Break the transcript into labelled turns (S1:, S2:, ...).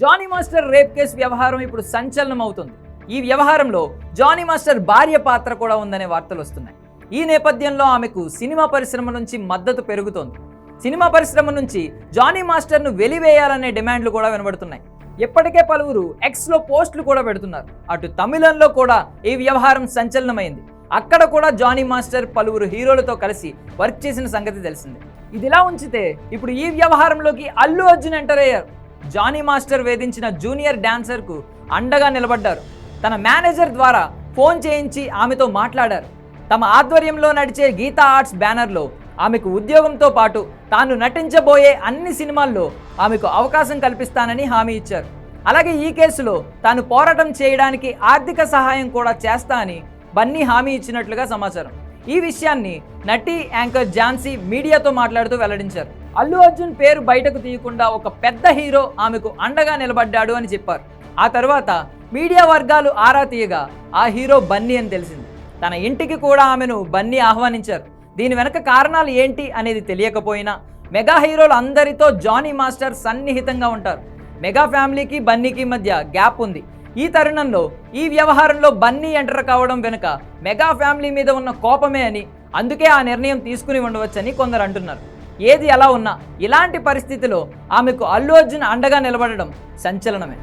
S1: Johnny master rape case వ్యవహారం ఇప్పుడు సంచలనం అవుతుంది ఈ వ్యవహారంలో జానీ మాస్టర్ భార్య పాత్ర కూడా ఉందనే వార్తలు వస్తున్నాయి. ఈ నేపథ్యంలో ఆమెకు సినిమా పరిశ్రమ నుంచి మద్దతు పెరుగుతోంది. సినిమా పరిశ్రమ నుంచి జానీ మాస్టర్ను వెలివేయాలనే డిమాండ్లు కూడా వినబడుతున్నాయి. ఇప్పటికే పలువురు ఎక్స్లో పోస్టులు కూడా పెడుతున్నారు. అటు తమిళంలో కూడా ఈ వ్యవహారం సంచలనమైంది. అక్కడ కూడా జానీ మాస్టర్ పలువురు హీరోలతో కలిసి వర్క్ చేసిన సంగతి తెలిసిందే. ఇదిలా ఉంచితే ఇప్పుడు ఈ వ్యవహారంలోకి అల్లు అర్జున్ ఎంటర్ అయ్యారు. జానీ మాస్టర్ వేధించిన జూనియర్ డాన్సర్కు అండగా నిలబడ్డారు. తన మేనేజర్ ద్వారా ఫోన్ చేయించి ఆమెతో మాట్లాడారు. తమ ఆధ్వర్యంలో నడిచే గీతా ఆర్ట్స్ బ్యానర్లో ఆమెకు ఉద్యోగంతో పాటు తాను నటించబోయే అన్ని సినిమాల్లో ఆమెకు అవకాశం కల్పిస్తానని హామీ ఇచ్చారు. అలాగే ఈ కేసులో తాను పోరాటం చేయడానికి ఆర్థిక సహాయం కూడా చేస్తా అని బన్నీ హామీ ఇచ్చినట్లుగా సమాచారం. ఈ విషయాన్ని నటి యాంకర్ ఝాన్సీ మీడియాతో మాట్లాడుతూ వెల్లడించారు. అల్లు అర్జున్ పేరు బయటకు తీయకుండా ఒక పెద్ద హీరో ఆమెకు అండగా నిలబడ్డాడు అని చెప్పారు. ఆ తర్వాత మీడియా వర్గాలు ఆరా తీయగా ఆ హీరో బన్నీ అని తెలిసింది. తన ఇంటికి కూడా ఆమెను బన్నీ ఆహ్వానించారు. దీని వెనక కారణాలు ఏంటి అనేది తెలియకపోయినా మెగా హీరోలు అందరితో జానీ మాస్టర్ సన్నిహితంగా ఉంటారు. మెగా ఫ్యామిలీకి బన్నీకి మధ్య గ్యాప్ ఉంది. ఈ తరుణంలో ఈ వ్యవహారంలో బన్నీ ఎంటర్ కావడం వెనుక మెగా ఫ్యామిలీ మీద ఉన్న కోపమే అని అందుకే ఆ నిర్ణయం తీసుకుని ఉండవచ్చని కొందరు అంటున్నారు. ఏది ఎలా ఉన్నా ఇలాంటి పరిస్థితిలో ఆమెకు అల్లు అర్జున్ అండగా నిలబడడం సంచలనమే.